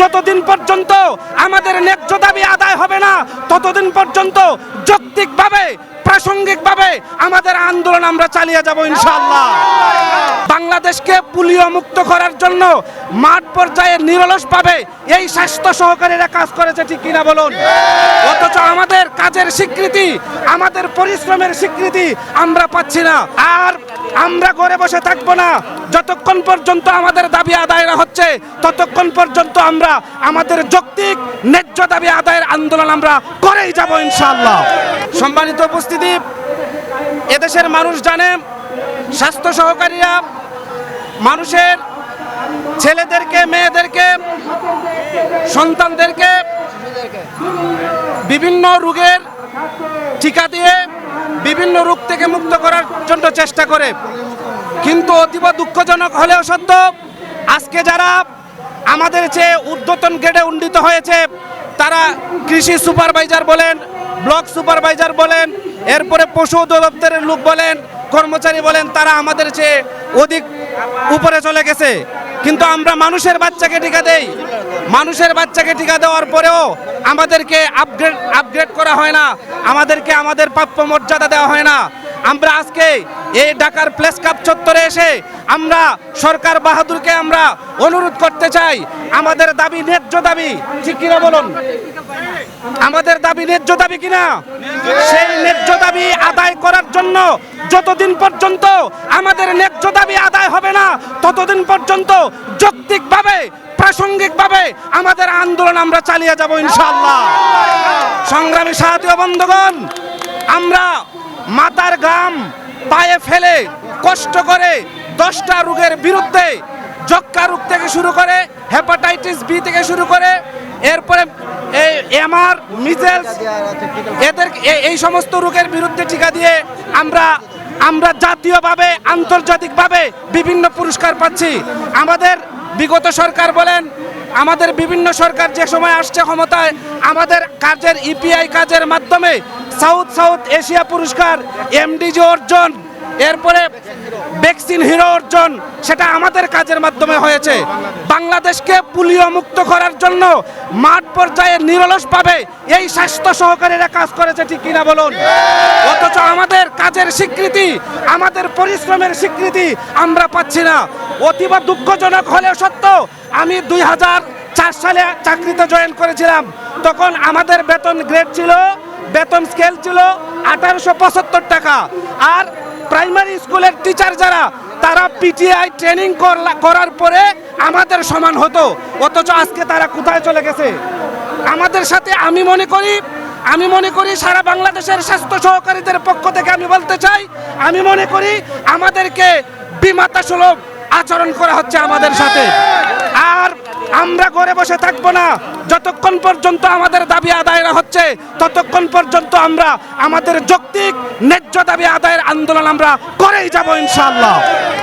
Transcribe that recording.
যতদিন পর্যন্ত আমাদের ন্যায্য দাবি আদায় হবে না, ততদিন পর্যন্ত যৌক্তিকভাবে, প্রাসঙ্গিকভাবে আমাদের আন্দোলন আমরা চালিয়ে যাব ইনশাল্লাহ বাংলাদেশকে পুলিও মুক্ত করার জন্য মাঠ পর্যায়ে নিরলস পাবে এই স্বাস্থ্য সহকারীরা কাজ করেছে, ঠিক কিনা বলুন? অথচ আমাদের কাজের স্বীকৃতি, আমাদের পরিশ্রমের স্বীকৃতি আমরা পাচ্ছি না। আর আমরা ঘরে বসে থাকব না। যতক্ষণ পর্যন্ত আমাদের দাবি আদায় হচ্ছে, ততক্ষণ পর্যন্ত আমরা আমাদের যৌক্তিক, ন্যায্য দাবি আদায়ের আন্দোলন আমরা করেই যাব ইনশাআল্লাহ। সম্মানিত উপস্থিতি, এদেশের মানুষ জানে, স্বাস্থ্য সহকারীরা, মানুষের ছেলেদেরকে, মেয়েদেরকে, সন্তানদেরকে বিভিন্ন রোগের টিকা দিয়ে বিভিন্ন রোগ থেকে মুক্ত করার জন্য চেষ্টা করে। কিন্তু অতীব দুঃখজনক হলেও সত্য, আজকে যারা আমাদের চেয়ে ঊর্ধ্বতন গ্রেডে উন্নীত হয়েছে, তারা কৃষি সুপারভাইজার বলেন, ব্লক সুপারভাইজার বলেন, এরপরে পশু দপ্তরের লোক বলেন, কর্মচারী বলেন, তারা আমাদের চেয়ে অধিক উপরে চলে গেছে। কিন্তু আমরা মানুষের বাচ্চাকে টিকা দেই। মানুষের বাচ্চাকে টিকা দেওয়ার পরেও আমাদেরকে আপগ্রেড আপগ্রেড করা হয় না। আমাদেরকে আমাদের প্রাপ্য মর্যাদা দেওয়া হয় না। আমরা আজকে এই ঢাকার প্লেস কাপ চত্বরে এসে আমরা সরকার বাহাদুরকে আমরা অনুরোধ করতে চাই। আমাদের দাবি ন্যায্য দাবি, ঠিক কিনা বলুন? আমাদের দাবি ন্যায্য দাবি কিনা? সেই ন্যায্য দাবি আদায় করার জন্য যতদিন পর্যন্ত আমাদের ন্যায্য দাবি আদায় হবে না, ততদিন পর্যন্ত যৌক্তিকভাবে প্রাসঙ্গিকভাবে আমাদের আন্দোলন আমরা চালিয়ে যাব ইনশাল্লাহ সংগ্রামী ও বন্ধুগণ, আমরা মাতার গাম পায়ে ফেলে কষ্ট করে দশটা রোগের বিরুদ্ধে যক্কা রোগ থেকে শুরু করে হেপাটাইটিস বি থেকে শুরু করে এরপরে এমআর মিজেলস এদের এই সমস্ত রোগের বিরুদ্ধে টিকা দিয়ে আমরা আমরা জাতীয়ভাবে, আন্তর্জাতিকভাবে বিভিন্ন পুরস্কার পাচ্ছি। আমাদের বিগত সরকার বলেন, আমাদের বিভিন্ন সরকার যে সময় আসছে ক্ষমতায়, আমাদের কাজের ইপিআই কাজের মাধ্যমে সাউথ সাউথ এশিয়া পুরস্কার এমডিজি অর্জন এরপরে ভ্যাকসিন হিরো অর্জন, সেটা আমাদের কাজের মাধ্যমে হয়েছে। বাংলাদেশকে পুলিও মুক্ত করার জন্য মাঠ পর্যায়ে নিরলস পাবে এই স্বাস্থ্য সহকারীরা কাজ করেছে, ঠিক কিনা বলুন? অথচ আমাদের কাজের স্বীকৃতি, আমাদের পরিশ্রমের স্বীকৃতি আমরা পাচ্ছি না। অতীব দুঃখজনক হলেও সত্য আমি দুই হাজার চার সালে চাকরিতে জয়েন করেছিলাম। তখন আমাদের বেতন গ্রেড ছিল, বেতন স্কেল ছিল আঠারোশো পঁচাত্তর টাকা। আর প্রাইমারি স্কুলের টিচার যারা, তারা পিটিআই ট্রেনিং করার পরে আমাদের সমান হতো। অথচ আজকে তারা কোথায় চলে গেছে? আমাদের সাথে আমি মনে করি, আমি মনে করি সারা বাংলাদেশের স্বাস্থ্য সহকারীদের পক্ষ থেকে আমি বলতে চাই, আমি মনে করি আমাদেরকে বিমাতা সুলভ আচরণ করা হচ্ছে আমাদের সাথে। আর আমরা ঘরে বসে থাকব না। যতক্ষণ পর্যন্ত আমাদের দাবি আদায় হচ্ছে, ততক্ষণ পর্যন্ত আমরা আমাদের যৌক্তিক, ন্যায্য দাবি আদায়ের আন্দোলন আমরা করেই যাব ইনশাআল্লাহ।